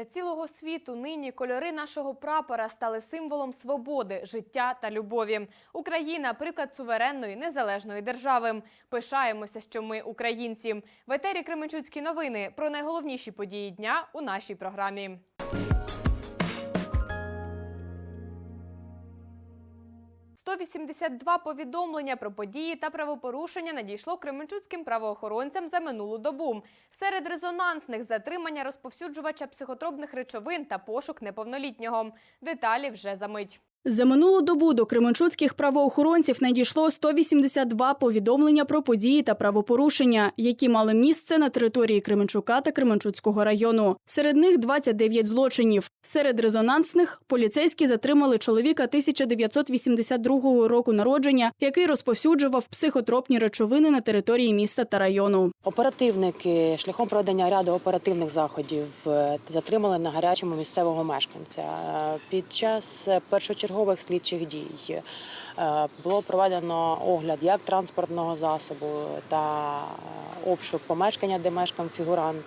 Для цілого світу нині кольори нашого прапора стали символом свободи, життя та любові. Україна приклад суверенної незалежної держави. Пишаємося, що ми українці. В етері Кременчуцькі новини про найголовніші події дня у нашій програмі. «182 повідомлення про події та правопорушення надійшло кременчуцьким правоохоронцям за минулу добу. Серед резонансних затримання розповсюджувача психотропних речовин та пошук неповнолітнього. Деталі вже за мить. За минулу добу до кременчуцьких правоохоронців надійшло 182 повідомлення про події та правопорушення, які мали місце на території Кременчука та Кременчуцького району. Серед них 29 злочинів. Серед резонансних поліцейські затримали чоловіка 1982 року народження, який розповсюджував психотропні речовини на території міста та району. Оперативники шляхом проведення ряду оперативних заходів е, затримали на гарячому місцевого мешканця. Е, Під час е, першочергових слідчих дій було проведено огляд як транспортного засобу та е, обшук помешкання, де мешкав фігурант.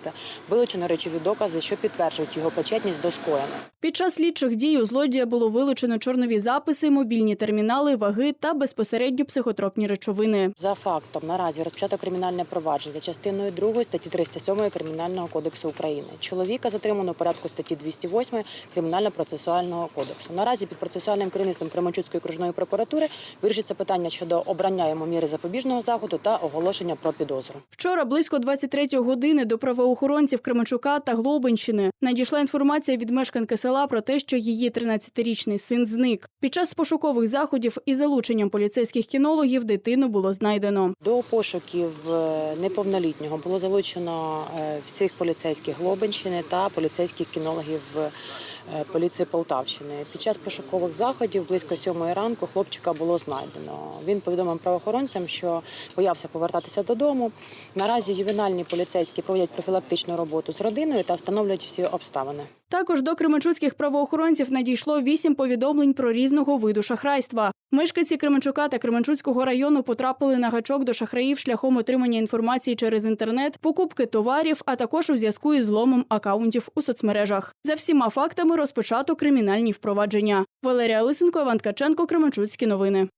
Вилучено речові докази, що підтверджують його причетність до скоєного. Під час слідчих дій у злодія було вилучено чорнові записи, мобільні термінали, ваги та безпосередньо психотропні речовини. За фактом наразі розпочато кримінальне провадження за частиною 2 статті 307 Кримінального кодексу України. Чоловіка затримано у порядку статті 208 Кримінально-процесуального кодексу. Наразі під процесуальним керівництвом Кременчуцької окружної прокуратури вирішиться питання щодо обрання йому міри запобіжного заходу та оголошення про підозру. Вчора близько 23 години до правоохоронців Кременчука та Глобинщини надійшла інформація від мешканки села про те, що її 13-річний син зник. Під час пошукових заходів із залученням поліцейських кінологів дитину було знайдено. До пошуків е, неповнолітнього було залучено е, всіх поліцейських Глобинщини та поліцейських кінологів е, поліції Полтавщини. Під час пошукових заходів близько сьомої ранку хлопчика було знайдено. Він повідомив правоохоронцям, що боявся повертатися додому. Наразі ювенальні поліцейські проводять профілактичну роботу з родиною та встановлюють всі обставини. Також до кременчуцьких правоохоронців надійшло вісім повідомлень про різного виду шахрайства. Мешканці Кременчука та Кременчуцького району потрапили на гачок до шахраїв шляхом отримання інформації через інтернет, покупки товарів, а також у зв'язку із зломом акаунтів у соцмережах. За всіма фактами розпочато кримінальні впровадження. Валерія Лисенко, Іван Ткаченко, Кременчуцькі новини.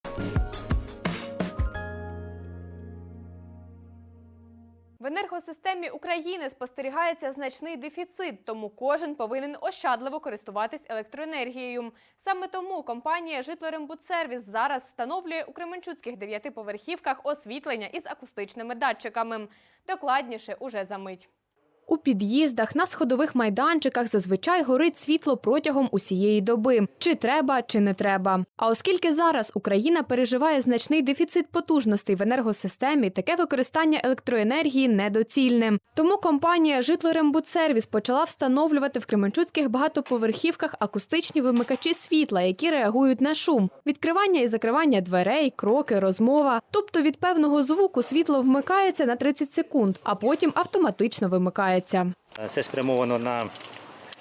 В енергосистемі України спостерігається значний дефіцит, тому кожен повинен ощадливо користуватись електроенергією. Саме тому компанія «Житлорембудсервіс» зараз встановлює у Кременчуцьких дев'ятиповерхівках освітлення із акустичними датчиками. Докладніше уже за мить. У під'їздах на сходових майданчиках зазвичай горить світло протягом усієї доби. Чи треба, чи не треба. А оскільки зараз Україна переживає значний дефіцит потужностей в енергосистемі, таке використання електроенергії недоцільне. Тому компанія «Житлорембудсервіс» почала встановлювати в кременчуцьких багатоповерхівках акустичні вимикачі світла, які реагують на шум, відкривання і закривання дверей, кроки, розмова. Тобто від певного звуку світло вмикається на 30 секунд, а потім автоматично вимикається. Це спрямовано на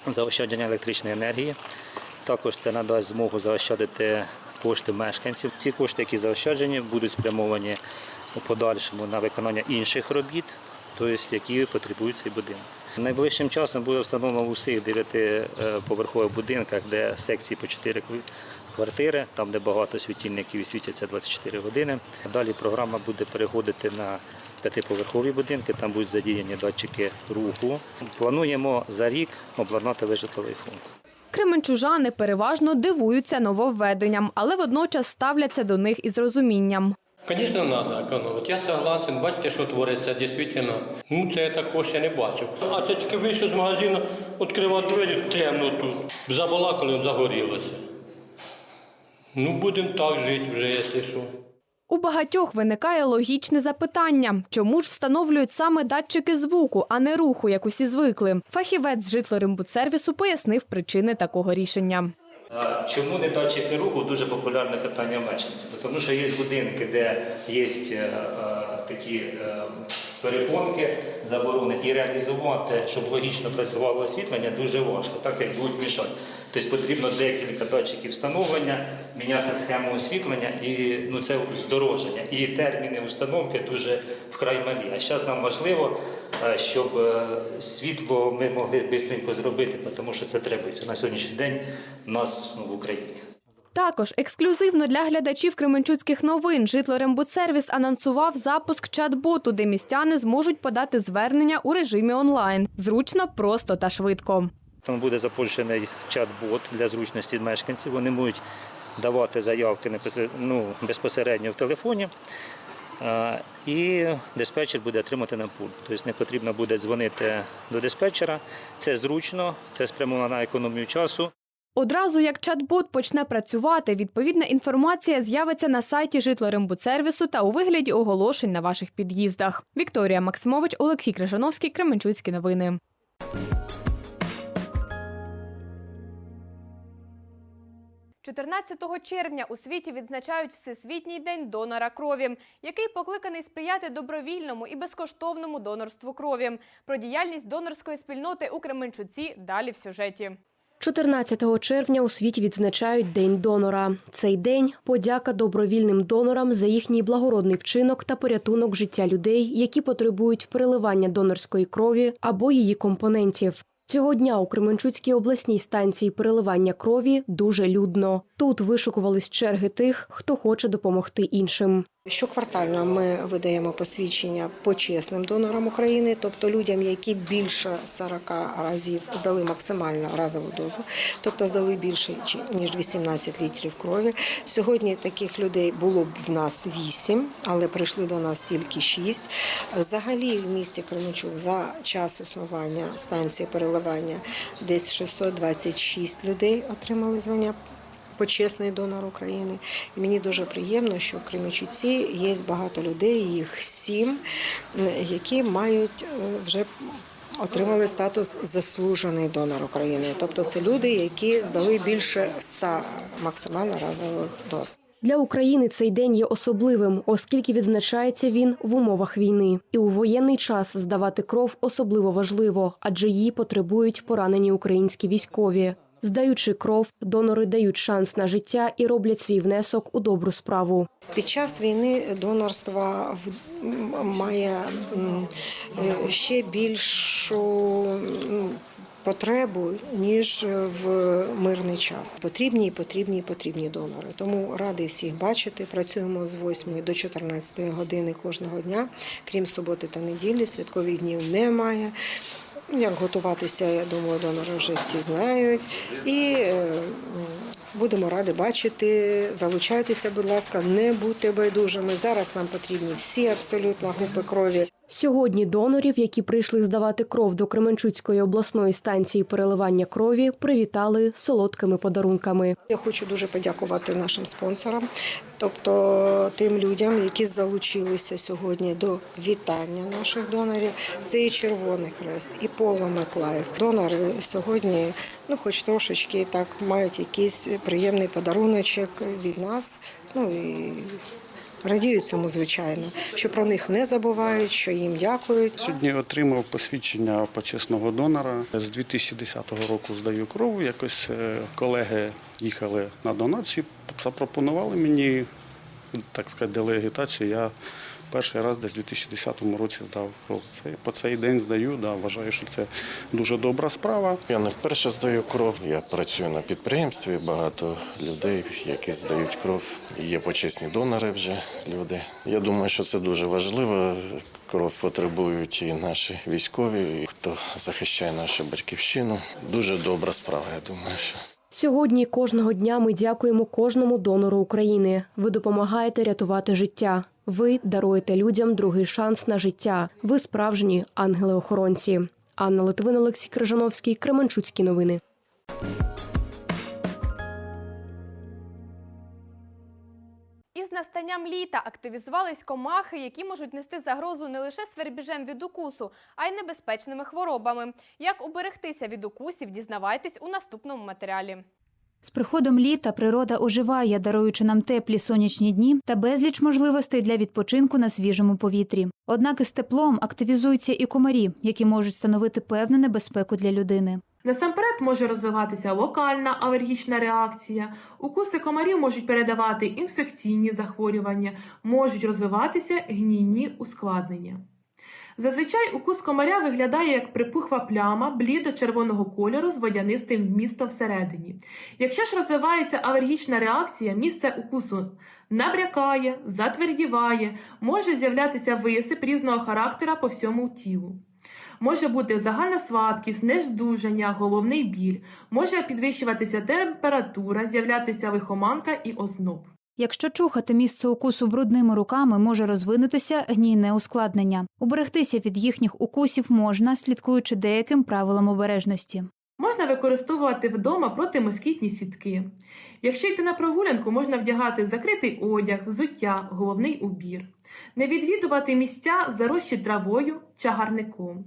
заощадження електричної енергії. Також це надасть змогу заощадити кошти мешканців. Ці кошти, які заощаджені, будуть спрямовані у подальшому на виконання інших робіт, тобто які потребують цей будинок. Найближчим часом буде встановлено у всіх дев'ятиповерхових будинках, де секції по 4 квартири, там де багато світильників і світяться 24 години. Далі програма буде переходити на п'ятиповерхові будинки, там будуть задіяні датчики руху. Плануємо за рік обладнати весь житловий фонд. Кременчужани переважно дивуються нововведенням, але водночас ставляться до них із розумінням. Звісно, треба економити. Я согласен, бачите, що твориться дійсно. Ну, це я також ще не бачив. А це тільки вийшов з магазину, відкривав двері, темно тут. Забалакали, загорілося. Ну, будемо так жити вже, якщо що. У багатьох виникає логічне запитання, чому ж встановлюють саме датчики звуку, а не руху, як усі звикли. Фахівець з житлорембудсервісу пояснив причини такого рішення. Чому не датчики руху? Дуже популярне питання мешканців. Тому що є будинки, де є е, е, такі е, перепонки, заборони, і реалізувати, щоб логічно працювало освітлення, дуже важко, так як будуть мішати. Тобто потрібно декілька датчиків встановлення, міняти схему освітлення, і ну, це здороження. І терміни установки дуже вкрай малі. А зараз нам важливо е, щоб е, світло ми могли швидко зробити, тому що це требується на сьогоднішній день нас в Україні. Також ексклюзивно для глядачів Кременчуцьких новин Житлорембудсервіс анонсував запуск чат-боту, де містяни зможуть подати звернення у режимі онлайн. Зручно, просто та швидко. Там буде запущений чат-бот для зручності мешканців. Вони можуть давати заявки ну, безпосередньо в телефоні. І диспетчер буде отримати на пульт. Тобто не потрібно буде дзвонити до диспетчера. Це зручно, це спрямовано на економію часу. Одразу як чат-бот почне працювати, відповідна інформація з'явиться на сайті Житлорембудсервісу та у вигляді оголошень на ваших під'їздах. Вікторія Максимович, Олексій Крижановський, Кременчуцькі новини. 14 червня у світі відзначають Всесвітній день донора крові, який покликаний сприяти добровільному і безкоштовному донорству крові. Про діяльність донорської спільноти у Кременчуці далі в сюжеті. 14 червня у світі відзначають День донора. Цей день подяка добровільним донорам за їхній благородний вчинок та порятунок життя людей, які потребують переливання донорської крові або її компонентів. Цього дня у Кременчуцькій обласній станції переливання крові дуже людно. Тут вишукувались черги тих, хто хоче допомогти іншим. Щоквартально ми видаємо посвідчення почесним донорам України, тобто людям, які більше 40 разів здали максимальну разову дозу, тобто здали більше ніж 18 літрів крові. Сьогодні таких людей було б в нас 8, але прийшли до нас тільки 6. Взагалі в місті Кременчук за час існування станції переливання десь 626 людей отримали звання почесний донор України. І мені дуже приємно, що в Кременчуці є багато людей, їх сім, які мають е, вже отримали статус заслужений донор України. Тобто це люди, які здали більше 100 максимально разових доз. Для України цей день є особливим, оскільки відзначається він в умовах війни. І у воєнний час здавати кров особливо важливо, адже її потребують поранені українські військові. Здаючи кров, донори дають шанс на життя і роблять свій внесок у добру справу. Під час війни донорство має е, ще більшу потребу, ніж в мирний час. Потрібні і потрібні і потрібні донори. Тому радий всіх бачити. Працюємо з 8 до 14 години кожного дня, крім суботи та неділі. Святкових днів немає. Як готуватися, я думаю, донори вже всі знають. І е, будемо раді бачити. Залучайтеся, будь ласка, не будьте байдужими. Зараз нам потрібні всі абсолютно групи крові. Сьогодні донорів, які прийшли здавати кров до Кременчуцької обласної станції переливання крові, привітали солодкими подарунками. Я хочу дуже подякувати нашим спонсорам, тобто тим людям, які залучилися сьогодні до вітання наших донорів. Це і Червоний Хрест, і Поло Метлаєв. Донори сьогодні, ну хоч трошечки так мають якийсь приємний подаруночок від нас. Ну і радіють цьому, звичайно, що про них не забувають, що їм дякують. Сьогодні отримав посвідчення почесного донора. З 2010 року здаю кров. Якось е, колеги їхали на донацію, запропонували мені, так сказати, делегітацію. Я перший раз десь у 2010 році здав кров. Це по цей день здаю. Да, вважаю, що це дуже добра справа. Я не вперше здаю кров. Я працюю на підприємстві. Багато людей, які здають кров. Є почесні донори вже люди. Я думаю, що це дуже важливо. Кров потребують і наші військові, і хто захищає нашу батьківщину. Дуже добра справа. Я думаю, що. Сьогодні кожного дня ми дякуємо кожному донору України. Ви допомагаєте рятувати життя. Ви даруєте людям другий шанс на життя. Ви справжні ангели-охоронці. Анна Литвин, Олексій Крижановський, Кременчуцькі новини. Із настанням літа активізувались комахи, які можуть нести загрозу не лише свербіжем від укусу, а й небезпечними хворобами. Як уберегтися від укусів, дізнавайтесь у наступному матеріалі. З приходом літа природа оживає, даруючи нам теплі сонячні дні та безліч можливостей для відпочинку на свіжому повітрі. Однак із теплом активізуються і комарі, які можуть становити певну небезпеку для людини. Насамперед може розвиватися локальна алергічна реакція. Укуси комарів можуть передавати інфекційні захворювання, можуть розвиватися гнійні ускладнення. Зазвичай укус комаря виглядає як припухла пляма блідо-червоного кольору з водянистим вмістом всередині. Якщо ж розвивається алергічна реакція, місце укусу набрякає, затвердіває, може з'являтися висип різного характера по всьому тілу. Може бути загальна слабкість, нездужання, головний біль, може підвищуватися температура, з'являтися лихоманка і озноб. Якщо чухати місце укусу брудними руками, може розвинутися гнійне ускладнення. Уберегтися від їхніх укусів можна, слідкуючи деяким правилам обережності. Можна використовувати вдома протимоскітні сітки. Якщо йти на прогулянку, можна вдягати закритий одяг, взуття, головний убір. Не відвідувати місця, зарощі травою, чагарником.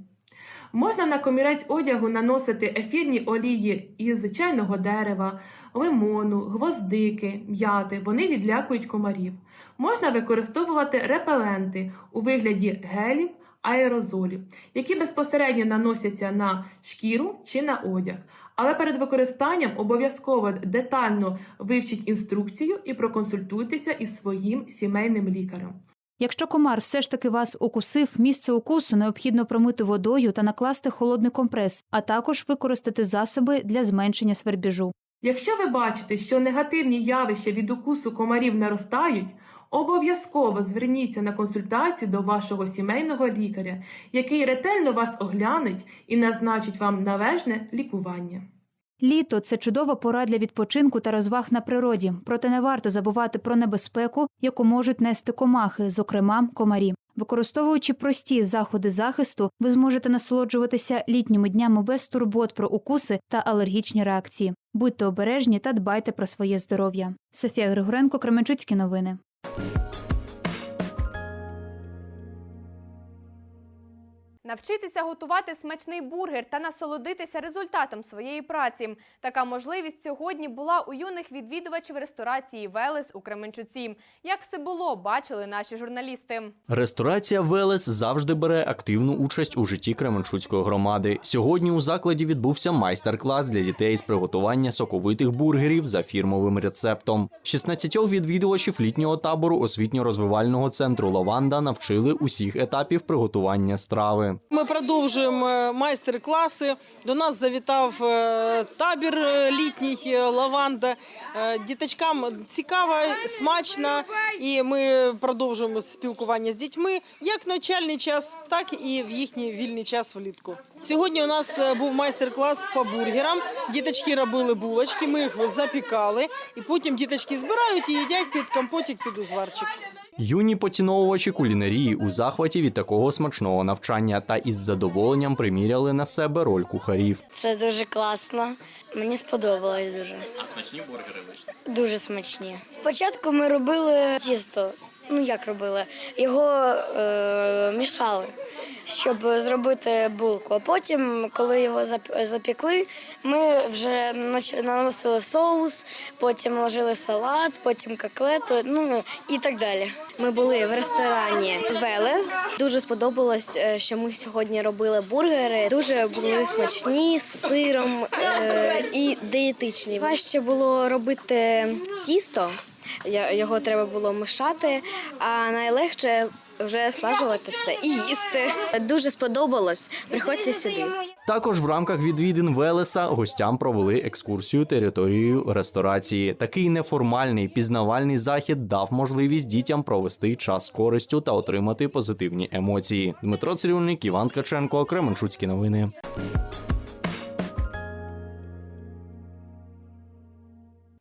Можна на комірець одягу наносити ефірні олії із чайного дерева, лимону, гвоздики, м'яти. Вони відлякують комарів. Можна використовувати репеленти у вигляді гелів, аерозолів, які безпосередньо наносяться на шкіру чи на одяг. Але перед використанням обов'язково детально вивчіть інструкцію і проконсультуйтеся із своїм сімейним лікарем. Якщо комар все ж таки вас укусив, місце укусу необхідно промити водою та накласти холодний компрес, а також використати засоби для зменшення свербіжу. Якщо ви бачите, що негативні явища від укусу комарів наростають, обов'язково зверніться на консультацію до вашого сімейного лікаря, який ретельно вас оглянеть і назначить вам належне лікування. Літо це чудова пора для відпочинку та розваг на природі, проте не варто забувати про небезпеку, яку можуть нести комахи, зокрема комарі. Використовуючи прості заходи захисту, ви зможете насолоджуватися літніми днями без турбот про укуси та алергічні реакції. Будьте обережні та дбайте про своє здоров'я. Софія Григоренко, Кременчуцькі новини. Навчитися готувати смачний бургер та насолодитися результатом своєї праці. Така можливість сьогодні була у юних відвідувачів ресторації Велес у Кременчуці. Як все було, бачили наші журналісти. Ресторація Велес завжди бере активну участь у житті Кременчуцької громади. Сьогодні у закладі відбувся майстер-клас для дітей з приготування соковитих бургерів за фірмовим рецептом. 16 відвідувачів літнього табору освітньо-розвивального центру Лаванда навчили усіх етапів приготування страви. Ми продовжуємо е, майстер-класи. До нас завітав е, табір е, літній лаванда. Діточкам цікаво, смачно, і ми продовжуємо спілкування з дітьми як в навчальний час, так і в їхній вільний час влітку. Сьогодні у нас був майстер-клас по бургерам. Діточки робили булочки, ми їх запікали, і потім діточки збирають і їдять під компотик, під узварчик. Юні поціновувачі кулінарії у захваті від такого смачного навчання та із задоволенням приміряли на себе роль кухарів. Це дуже класно. Мені сподобалось дуже. А смачні бургери вийшли? Дуже смачні. Спочатку ми робили тісто. Ну як робили? Його е, мішали, щоб зробити булку. А потім, коли його запікли, ми вже наносили соус, потім ложили салат, потім коклету, ну і так далі. Ми були в ресторані Велес. Дуже сподобалось, е, що ми сьогодні робили бургери. Дуже були смачні з сиром е, і диетичні. Важче було робити тісто. Його треба було мішати, а найлегше вже слажувати все і їсти. Дуже сподобалось. Приходьте сюди. Також в рамках відвідин Велеса гостям провели екскурсію територією ресторації. Такий неформальний пізнавальний захід дав можливість дітям провести час з користю та отримати позитивні емоції. Дмитро Цирюльник, Іван Ткаченко, Кременчуцькі новини.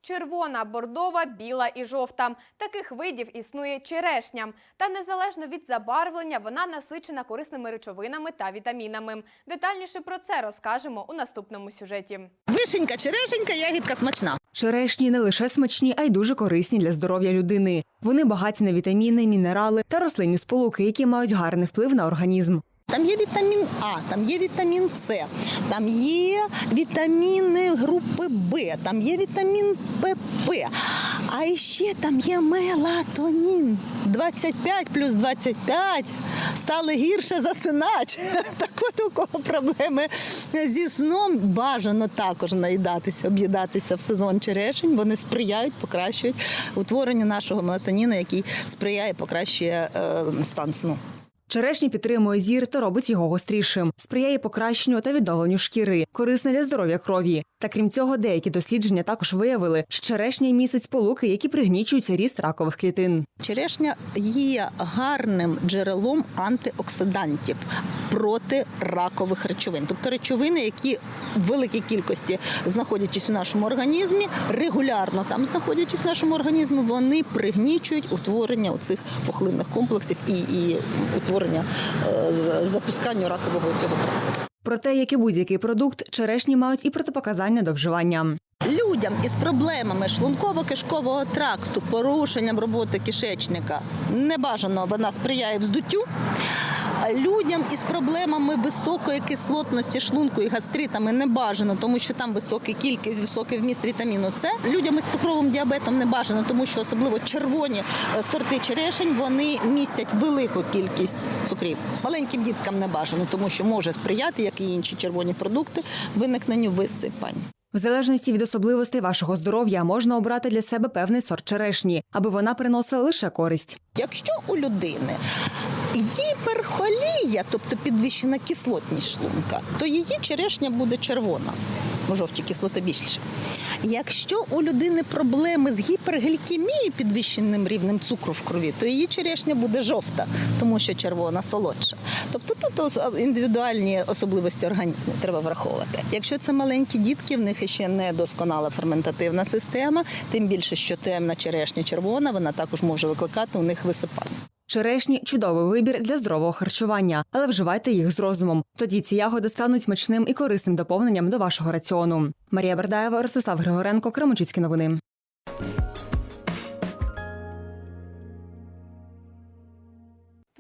Червона, бордова, біла і жовта. Таких видів існує черешня. Та незалежно від забарвлення, вона насичена корисними речовинами та вітамінами. Детальніше про це розкажемо у наступному сюжеті. Вишенька, черешенька, ягідка смачна. Черешні не лише смачні, а й дуже корисні для здоров'я людини. Вони багаті на вітаміни, мінерали та рослинні сполуки, які мають гарний вплив на організм. Там є вітамін А, там є вітамін С, там є вітаміни групи Б, там є вітамін ПП, а ще там є мелатонін. 25 плюс 25 стали гірше засинати. Так от у кого проблеми зі сном бажано також наїдатися, об'їдатися в сезон черешень. Вони сприяють, покращують утворенню нашого мелатоніну, який сприяє, покращує е, стан сну. Черешня підтримує зір та робить його гострішим, сприяє покращенню та відновленню шкіри, корисна для здоров'я крові. Та крім цього, деякі дослідження також виявили, що черешня містить сполуки, які пригнічують ріст ракових клітин. Черешня є гарним джерелом антиоксидантів проти ракових речовин, тобто речовини, які в великій кількості знаходячись у нашому організмі, регулярно там знаходячись в нашому організмі, вони пригнічують утворення оцих пухлинних комплексів і, і утворення е, з- запускання ракового цього процесу. Проте, як і будь-який продукт, черешні мають і протипоказання до вживання. Людям із проблемами шлунково-кишкового тракту, порушенням роботи кишечника небажано вона сприяє вздуттю. Людям із проблемами високої кислотності шлунку і гастритами не бажано, тому що там висока кількість, високий вміст вітаміну С. Людям із цукровим діабетом не бажано, тому що особливо червоні е, сорти черешень вони містять велику кількість цукрів. Маленьким діткам не бажано, тому що може сприяти, як і інші червоні продукти, виникненню висипань. В залежності від особливостей вашого здоров'я можна обрати для себе певний сорт черешні, аби вона приносила лише користь. Якщо у людини гіперхолія, тобто підвищена кислотність шлунка, то її черешня буде червона. У жовтій кислота більше. Якщо у людини проблеми з гіперглікемією, підвищеним рівнем цукру в крові, то її черешня буде жовта, тому що червона солодша. Тобто тут індивідуальні особливості організму треба враховувати. Якщо це маленькі дітки, в них ще не досконала ферментативна система, тим більше, що темна черешня червона, вона також може викликати у них висипання. Черешні чудовий вибір для здорового харчування, але вживайте їх з розумом. Тоді ці ягоди стануть смачним і корисним доповненням до вашого раціону. Марія Бердаєва, Ростислав Григоренко, Кременчуцькі новини.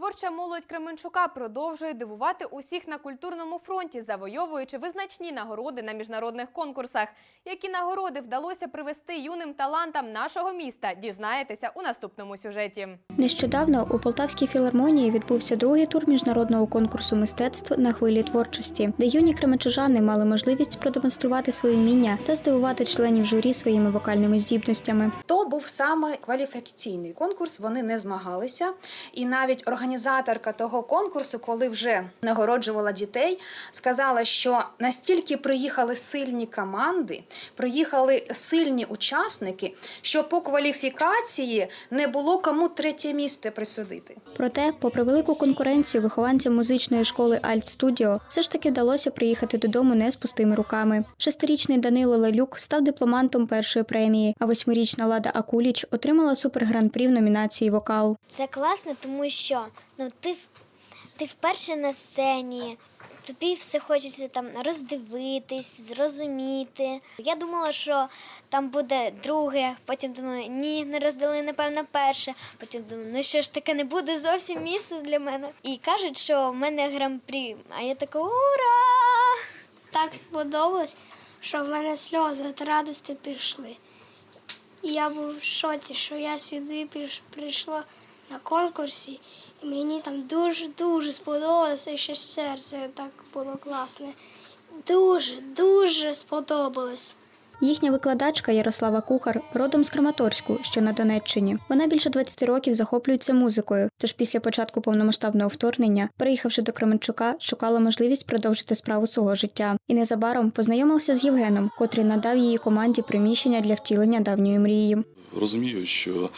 Творча молодь Кременчука продовжує дивувати усіх на культурному фронті, завойовуючи визначні нагороди на міжнародних конкурсах. Які нагороди вдалося привести юним талантам нашого міста, дізнаєтеся у наступному сюжеті. Нещодавно у Полтавській філармонії відбувся другий тур міжнародного конкурсу мистецтв на хвилі творчості, де юні кременчужани мали можливість продемонструвати свої вміння та здивувати членів журі своїми вокальними здібностями. То був саме кваліфікаційний конкурс. Вони не змагалися, і навіть організаторка того конкурсу, коли вже нагороджувала дітей, сказала, що настільки приїхали сильні команди, приїхали сильні учасники, що по кваліфікації не було кому третє місце присудити. Проте, попри велику конкуренцію вихованцям музичної школи Альт Студіо, все ж таки вдалося приїхати додому не з пустими руками. Шестирічний Данило Лелюк став дипломантом першої премії, а восьмирічна Лада Акуліч отримала супергран-прі в номінації Вокал. Це класно, тому що ну, ти, ти вперше на сцені, тобі все хочеться там роздивитись, зрозуміти. Я думала, що там буде друге, потім думаю, ні, не роздали, напевно, перше. Потім думаю, ну що ж таке не буде зовсім місце для мене. І кажуть, що в мене гран-прі. А я така ура! так сподобалось, що в мене сльози від радості пішли. І я був в шоці, що я сюди прийшла на конкурсі, мені там дуже-дуже сподобалося, і ще серце так було класне. Дуже, дуже сподобалось. Їхня викладачка Ярослава Кухар родом з Краматорську, що на Донеччині. Вона більше 20 років захоплюється музикою. Тож після початку повномасштабного вторгнення, приїхавши до Кременчука, шукала можливість продовжити справу свого життя. І незабаром познайомилася з Євгеном, котрий надав її команді приміщення для втілення давньої мрії. Розумію, що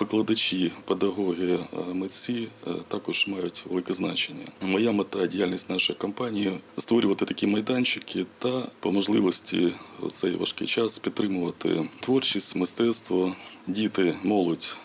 викладачі, педагоги, е, митці е, також мають велике значення. Моя мета діяльність нашої компанії створювати такі майданчики та по можливості у цей важкий час підтримувати творчість, мистецтво, діти, молодь.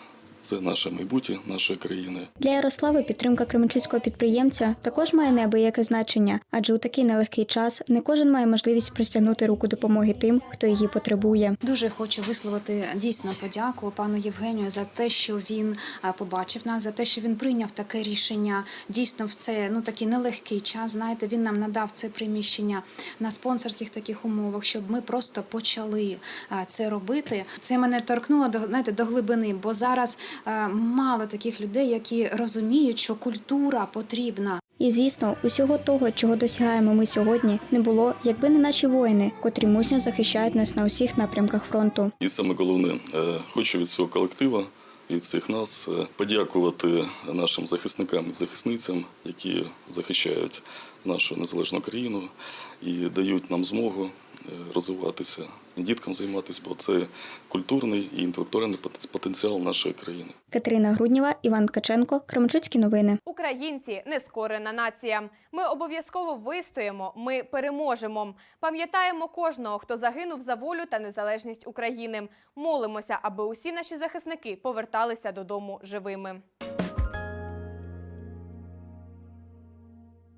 Це наше майбутнє нашої країни. Для Ярослави підтримка кременчуцького підприємця також має неабияке значення, адже у такий нелегкий час не кожен має можливість простягнути руку допомоги тим, хто її потребує. Дуже хочу висловити дійсно подяку пану Євгенію за те, що він побачив нас, за те, що він прийняв таке рішення. Дійсно, в це ну такий нелегкий час. Знаєте, він нам надав це приміщення на спонсорських таких умовах, щоб ми просто почали це робити. Це мене торкнуло до знаєте, до глибини, бо зараз мало таких людей, які розуміють, що культура потрібна. І звісно, усього того, чого досягаємо ми сьогодні, не було, якби не наші воїни, котрі мужньо захищають нас на усіх напрямках фронту. І саме головне, е, хочу від цього колектива від всіх нас е, подякувати нашим захисникам і захисницям, які захищають нашу незалежну країну і дають нам змогу е, розвиватися, діткам займатися, бо це культурний і інтелектуальний потен- потенціал нашої країни. Катерина Грудніва, Іван Ткаченко, Кременчуцькі новини. Українці нескорена нація. Ми обов'язково вистоїмо. Ми переможемо. Пам'ятаємо кожного, хто загинув за волю та незалежність України. Молимося, аби усі наші захисники поверталися додому живими.